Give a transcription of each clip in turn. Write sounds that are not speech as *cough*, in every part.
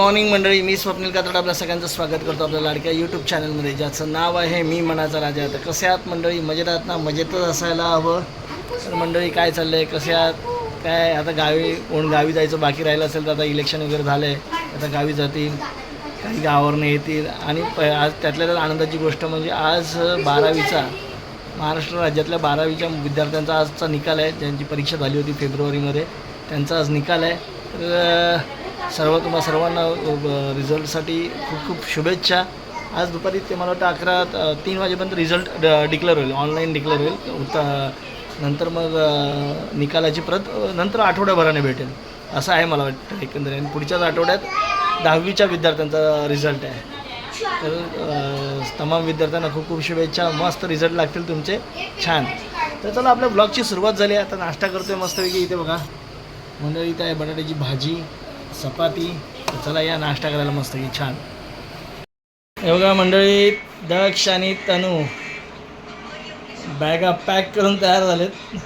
Morning मंडळी मी स्वप्नील कातड आपल्या सगळ्यांचं स्वागत करतो आपल्या लाडक्या यूट्यूब चॅनलमध्ये ज्याचं नाव आहे मी मनाचा राजा. तर कसे आहात मंडळी? मजेत आहात ना? मजेतच असायला हवं. तर मंडळी काय चाललं आहे कसे आहात? काय? आता गावी कोण गावी जायचं बाकी राहिलं असेल तर आता इलेक्शन वगैरे झालं आहे आता गावी जातील काही गावावरनं येतील. आणि प आज त्यातल्या त्यात आनंदाची गोष्ट म्हणजे आज बारावीचा महाराष्ट्र राज्यातल्या बारावीच्या विद्यार्थ्यांचा आजचा निकाल आहे. ज्यांची परीक्षा झाली होती फेब्रुवारीमध्ये त्यांचा आज निकाल आहे. तर सर्व तुम्हा सर्वांना रिझल्टसाठी खूप खूप शुभेच्छा. आज दुपारी ते मला वाटतं अकरा तीन वाजेपर्यंत रिझल्ट डिक्लेअर होईल ऑनलाईन डिक्लेअर होईल. उत नंतर मग निकालाची प्रत नंतर आठवड्याभराने भेटेल. असं आहे मला वाटतं एकंदरीत. आणि पुढच्याच आठवड्यात दहावीच्या विद्यार्थ्यांचा रिझल्ट आहे. तर तमाम विद्यार्थ्यांना खूप खूप शुभेच्छा. मस्त रिझल्ट लागतील तुमचे. छान. तर चला आपल्या ब्लॉगची सुरुवात झाली. आहे आता नाश्ता करतोय मस्तपैकी. इथे बघा. मंडळी इथं आहे बटाट्याची भाजी. चपाती. चला या नाश्ता करायला मस्तपैकी छान. हे बघा मंडळी दक्ष आणि तनू. बॅगा पॅक करून तयार झालेत.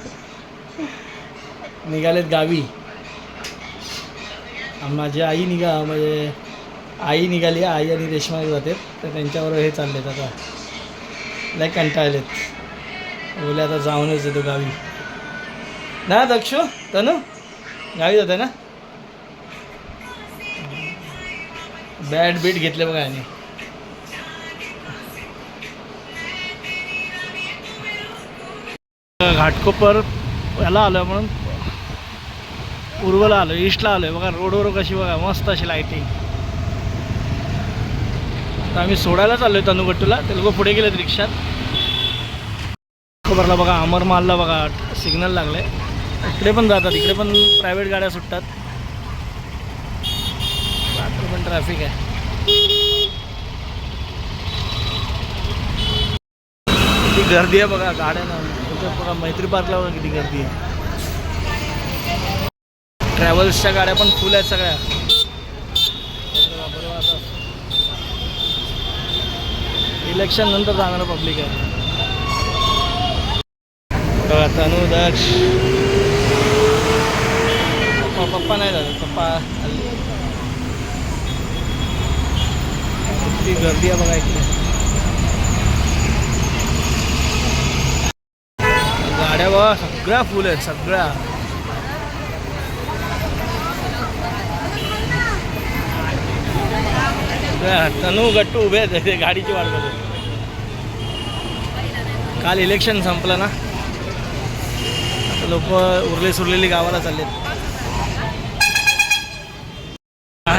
निघालेत गावी. माझी आई निघा म्हणजे आई निघाली आई आणि रेश्मा जाते तर त्यांच्याबरोबर हे चाललेत आता. लय कंटाळलेत. बोले आता जाऊनच येतो गावी. ना दक्ष तनु? गावी जाते ना? बॅट बीट घेतले बघा आणि घाटकोपर याला आलो म्हणून पूर्वला आलो ईस्टला आलोय. बघा रोडवर कशी बघा मस्त अशी लायटिंग तर आम्ही सोडायला चाललो आहे तनुगट्टूला. ते लोक पुढे गेलेत रिक्षात. घाटकोपरला बघा अमरमालला बघा सिग्नल लागलं आहे इकडे पण जातात इकडे पण प्रायव्हेट गाड्या सुटतात. पण ट्रॅफिक आहे. किती गर्दी आहे बघा गाड्यांना. बघा मैत्री पार्कला बघा किती गर्दी आहे. ट्रॅव्हल्सच्या गाड्या पण फुल आहेत सगळ्या. इलेक्शन नंतर चांगलं पब्लिक आहे. बघा तनू दक्ष. पप्पा पप्पा नाही झालं पप्पा किती गर्दी आहे बघा इकडे गाड्या बघा सगळ्या फुल आहेत सगळ्या. तनू गट्टू उभे आहेत ते गाडीची वाट बघत काल इलेक्शन संपलं ना. लोक उरले सुरलेली गावाला चाललेत.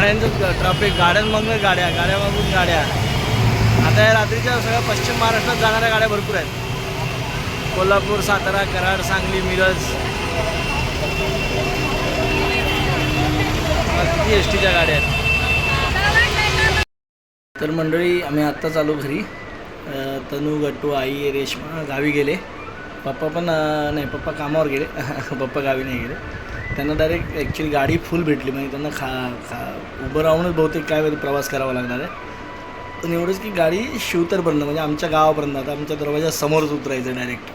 गाड्यांचं ट्रॅफिक गाड्यांमागून गाड्या गाड्यामागून गाड्या आता या रात्रीच्या सगळ्या पश्चिम महाराष्ट्रात जाणाऱ्या गाड्या भरपूर आहेत. कोल्हापूर सातारा कराड सांगली मिरज. किती एस टीच्या गाड्या आहेत. तर मंडळी आम्ही आत्ता चालू घरी. तनू गट्टू आई रेश्मा गावी गेले. पप्पा पण नाही पप्पा कामावर गेले. *laughs* पप्पा गावी नाही गेले. त्यांना डायरेक्ट ॲक्च्युली गाडी फुल भेटली. म्हणजे त्यांना खा खा उभं राहूनच बहुतेक काय वेळी प्रवास करावा लागणार आहे. पण एवढंच की गाडी शिवतरपर्यंत म्हणजे आमच्या गावापर्यंत आता आमच्या दरवाजा समोरच उतरायचं डायरेक्ट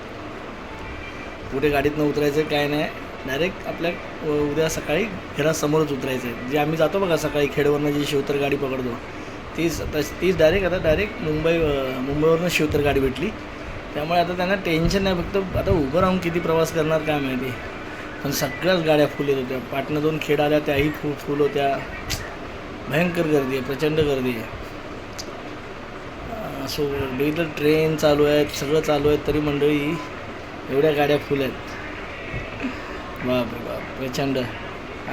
कुठे गाडीतनं उतरायचं काय नाही. डायरेक्ट आपल्या उद्या सकाळी घरासमोरच उतरायचं आहे. जे आम्ही जातो बघा सकाळी खेडवरनं जी शिवतर गाडी पकडतो तीच तस तीच डायरेक्ट आता डायरेक्ट मुंबई मुंबईवरनं शिवतर गाडी भेटली. त्यामुळे आता त्यांना टेन्शन नाही फक्त आता उभं राहून किती प्रवास करणार काय माहिती. पण सगळ्याच गाड्या फुल येत होत्या. पाटणा दोन खेड आल्या त्याही फुल फुल होत्या. भयंकर गर्दी आहे प्रचंड गर्दी आहे. सो असो डिजिटल ट्रेन चालू आहेत सगळं चालू आहे तरी मंडळी एवढ्या गाड्या फुल आहेत. बाप बाप प्रचंड.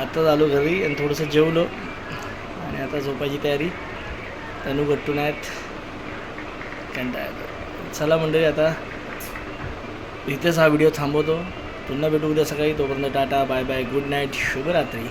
आता आलो घरी आणि थोडंसं जेवलो. आणि आता झोपायची तयारी. तनू गट्टून आहेत. कंटाळ चला मंडळी आता इथेच हा व्हिडिओ थांबवतो. पुन्हा भेटू उद्या सकाळी. तोपर्यंत tata bye bye good night शुभरात्री.